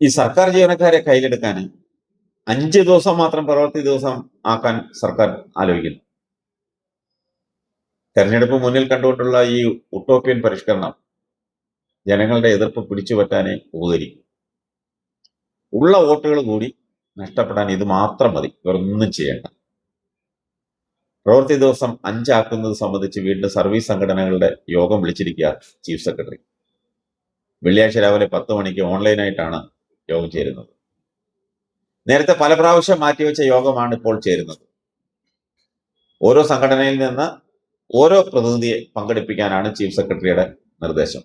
ഈ സർക്കാർ ജീവനക്കാരെ കയ്യിലെടുക്കാൻ അഞ്ച് ദിവസം മാത്രം പ്രവൃത്തി ദിവസം ആക്കാൻ സർക്കാർ ആലോചിക്കുന്നു. തെരഞ്ഞെടുപ്പ് മുന്നിൽ കണ്ടുകൊണ്ടുള്ള ഈ ഉട്ടോപ്യൻ പരിഷ്കരണം ജനങ്ങളുടെ എതിർപ്പ് പിടിച്ചു പറ്റാനേ ഉപകരിക്കും. ഉള്ള വോട്ടുകൾ കൂടി നഷ്ടപ്പെടാൻ ഇത് മാത്രം മതി. വേറൊന്നും ചെയ്യേണ്ട. പ്രവൃത്തി ദിവസം അഞ്ചാക്കുന്നത് സംബന്ധിച്ച് വീണ്ടും സർവീസ് സംഘടനകളുടെ യോഗം വിളിച്ചിരിക്കുക ചീഫ് സെക്രട്ടറി. വെള്ളിയാഴ്ച രാവിലെ പത്ത് മണിക്ക് ഓൺലൈനായിട്ടാണ് യോഗം ചേരുന്നത് നേരത്തെ പല പ്രാവശ്യം മാറ്റിവെച്ച യോഗമാണ് ഇപ്പോൾ ചേരുന്നത്. ഓരോ സംഘടനയിൽ നിന്ന് ഓരോ പ്രതിനിധിയെ പങ്കെടുപ്പിക്കാനാണ് ചീഫ് സെക്രട്ടറിയുടെ നിർദ്ദേശം.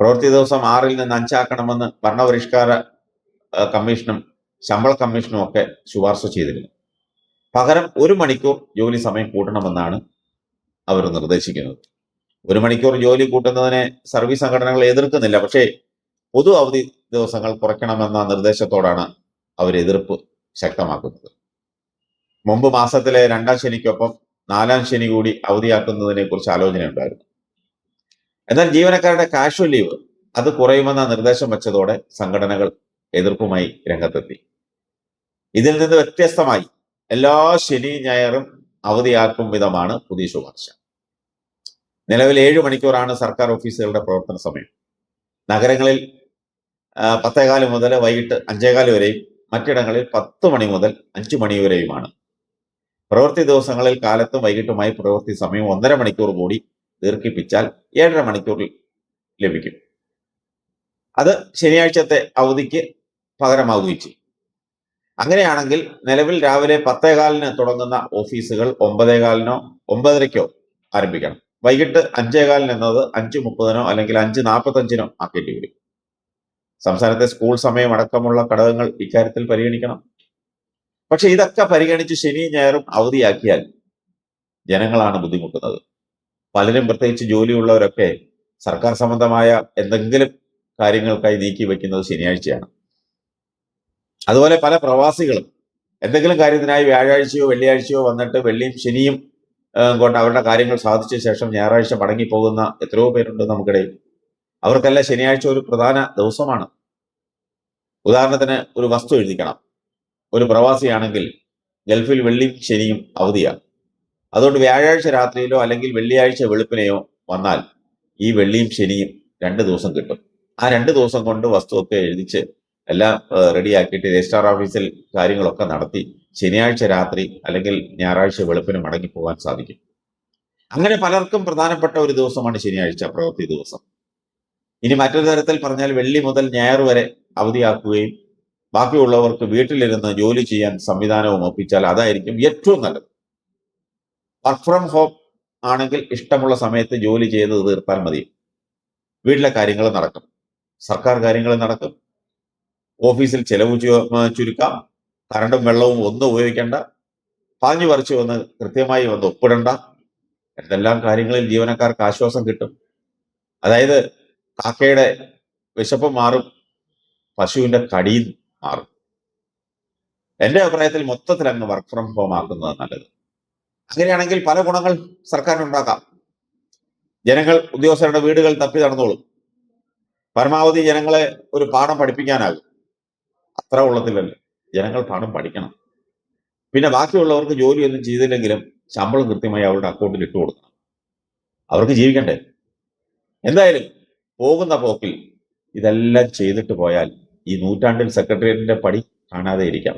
പ്രവൃത്തി ദിവസം ആറിൽ നിന്ന് അഞ്ചാക്കണമെന്ന് ഭരണപരിഷ്കാര കമ്മീഷനും ശമ്പള കമ്മീഷനും ഒക്കെ ശുപാർശ ചെയ്തിരുന്നു. പകരം ഒരു മണിക്കൂർ ജോലി സമയം കൂട്ടണമെന്നാണ് അവർ നിർദ്ദേശിക്കുന്നത്. ഒരു മണിക്കൂർ ജോലി കൂട്ടുന്നതിനെ സർവീസ് സംഘടനകൾ എതിർക്കുന്നില്ല. പക്ഷേ പൊതു അവധി ദിവസങ്ങൾ കുറയ്ക്കണമെന്ന നിർദ്ദേശത്തോടാണ് അവർ എതിർപ്പ് ശക്തമാക്കുന്നത്. മുമ്പ് മാസത്തിലെ രണ്ടാം ശനിക്കൊപ്പം നാലാം ശനി കൂടി അവധിയാക്കുന്നതിനെ കുറിച്ച് ആലോചനയുണ്ടായിരുന്നു. എന്നാൽ ജീവനക്കാരുടെ കാഷ്വൽ ലീവ് അത് കുറയുമെന്ന നിർദ്ദേശം വെച്ചതോടെ സംഘടനകൾ എതിർപ്പുമായി രംഗത്തെത്തി. ഇതിൽ നിന്ന് വ്യത്യസ്തമായി എല്ലാ ശനി ഞായറും അവധിയാക്കും വിധമാണ് പുതിയ ശുപാർശ. നിലവിൽ ഏഴ് മണിക്കൂറാണ് സർക്കാർ ഓഫീസുകളുടെ പ്രവർത്തന സമയം. നഗരങ്ങളിൽ പത്തേകാൽ മുതൽ വൈകിട്ട് അഞ്ചേകാൽ വരെയും മറ്റിടങ്ങളിൽ പത്ത് മണി മുതൽ അഞ്ചു മണി വരെയുമാണ്. പ്രവൃത്തി ദിവസങ്ങളിൽ കാലത്തും വൈകിട്ടുമായി പ്രവൃത്തി സമയം ഒന്നര മണിക്കൂർ കൂടി ദീർഘിപ്പിച്ചാൽ ഏഴര മണിക്കൂറിൽ ലഭിക്കും. അത് ശനിയാഴ്ചത്തെ അവധിക്ക് പകരമാകുകയും അങ്ങനെയാണെങ്കിൽ നിലവിൽ രാവിലെ പത്തേകാലിന് തുടങ്ങുന്ന ഓഫീസുകൾ ഒമ്പതേകാലിനോ ഒമ്പതരയ്ക്കോ ആരംഭിക്കണം. വൈകിട്ട് അഞ്ചേകാലിന് എന്നത് അഞ്ച് മുപ്പതിനോ അല്ലെങ്കിൽ അഞ്ച് നാൽപ്പത്തഞ്ചിനോ ആക്കേണ്ടി വരും. സംസ്ഥാനത്തെ സ്കൂൾ സമയം അടക്കമുള്ള ഘടകങ്ങൾ ഇക്കാര്യത്തിൽ പരിഗണിക്കണം. പക്ഷെ ഇതൊക്കെ പരിഗണിച്ച് ശനിയും ഞായറും അവധിയാക്കിയാൽ ജനങ്ങളാണ് ബുദ്ധിമുട്ടുന്നത്. പലരും പ്രത്യേകിച്ച് ജോലിയുള്ളവരൊക്കെ സർക്കാർ സംബന്ധമായ എന്തെങ്കിലും കാര്യങ്ങൾക്കായി നീക്കി വെക്കുന്നത് ശനിയാഴ്ചയാണ്. അതുപോലെ പല പ്രവാസികളും എന്തെങ്കിലും കാര്യത്തിനായി വ്യാഴാഴ്ചയോ വെള്ളിയാഴ്ചയോ വന്നിട്ട് വെള്ളിയും ശനിയും കൊണ്ട് അവരുടെ കാര്യങ്ങൾ സാധിച്ച ശേഷം ഞായറാഴ്ച മടങ്ങി പോകുന്ന എത്രയോ പേരുണ്ട് നമുക്കിടയിൽ. അവർക്കെല്ലാം ശനിയാഴ്ച ഒരു പ്രധാന ദിവസമാണ്. ഉദാഹരണത്തിന് ഒരു വസ്തു എഴുതിക്കണം. ഒരു പ്രവാസിയാണെങ്കിൽ ഗൾഫിൽ വെള്ളിയും ശനിയും അവധിയാണ്. അതുകൊണ്ട് വ്യാഴാഴ്ച രാത്രിയിലോ അല്ലെങ്കിൽ വെള്ളിയാഴ്ച വെളുപ്പിനെയോ വന്നാൽ ഈ വെള്ളിയും ശനിയും രണ്ട് ദിവസം കിട്ടും. ആ രണ്ട് ദിവസം കൊണ്ട് വസ്തുവൊക്കെ എഴുതിച്ച് എല്ലാം റെഡിയാക്കിയിട്ട് രജിസ്ട്രാർ ഓഫീസിൽ കാര്യങ്ങളൊക്കെ നടത്തി ശനിയാഴ്ച രാത്രി അല്ലെങ്കിൽ ഞായറാഴ്ച വെളുപ്പിന് മടങ്ങി പോകാൻ സാധിക്കും. അങ്ങനെ പലർക്കും പ്രധാനപ്പെട്ട ഒരു ദിവസമാണ് ശനിയാഴ്ച പ്രവൃത്തി ദിവസം. ഇനി മറ്റൊരു തരത്തിൽ പറഞ്ഞാൽ വെള്ളി മുതൽ ഞായർ വരെ അവധിയാക്കുകയും ബാക്കിയുള്ളവർക്ക് വീട്ടിലിരുന്ന് ജോലി ചെയ്യാൻ സംവിധാനവും ഒപ്പിച്ചാൽ അതായിരിക്കും ഏറ്റവും നല്ലത്. വർക്ക് ഫ്രം ഹോം ആണെങ്കിൽ ഇഷ്ടമുള്ള സമയത്ത് ജോലി ചെയ്ത് തീർത്താൽ മതി. വീട്ടിലെ കാര്യങ്ങൾ നടക്കും. സർക്കാർ കാര്യങ്ങൾ നടക്കും. ഓഫീസിൽ ചെലവ് ചുരുക്കാം. കറണ്ടും വെള്ളവും ഒന്നും ഉപയോഗിക്കേണ്ട. പാഞ്ഞു പറിച്ചു വന്ന് കൃത്യമായി വന്ന് ഒപ്പിടണ്ട. എന്തെല്ലാം കാര്യങ്ങളിൽ ജീവനക്കാർക്ക് ആശ്വാസം കിട്ടും. അതായത് കാക്കയുടെ വിശപ്പ് മാറും പശുവിന്റെ കടിയും മാറും. എന്റെ അഭിപ്രായത്തിൽ മൊത്തത്തിൽ അങ്ങ് വർക്ക് ഫ്രം ഹോം ആക്കുന്നത് നല്ലത്. അങ്ങനെയാണെങ്കിൽ പല ഗുണങ്ങൾ സർക്കാരിനുണ്ടാക്കാം. ജനങ്ങൾ ഉദ്യോഗസ്ഥരുടെ വീടുകൾ തപ്പി നടന്നോളും. പരമാവധി ജനങ്ങളെ ഒരു പാഠം പഠിപ്പിക്കാനാകും. അത്ര ഉള്ളത്തിലല്ല. ജനങ്ങൾ പാഠം പഠിക്കണം. പിന്നെ ബാക്കിയുള്ളവർക്ക് ജോലിയൊന്നും ചെയ്തില്ലെങ്കിലും ശമ്പളം കൃത്യമായി അവരുടെ അക്കൗണ്ടിൽ ഇട്ട് കൊടുക്കണം അവർക്ക് ജീവിക്കണ്ടേ? എന്തായാലും പോകുന്ന പോക്കിൽ ഇതെല്ലാം ചെയ്തിട്ട് പോയാൽ ഈ നൂറ്റാണ്ടിൽ സെക്രട്ടേറിയറ്റിന്റെ പടി കാണാതെ ഇരിക്കാം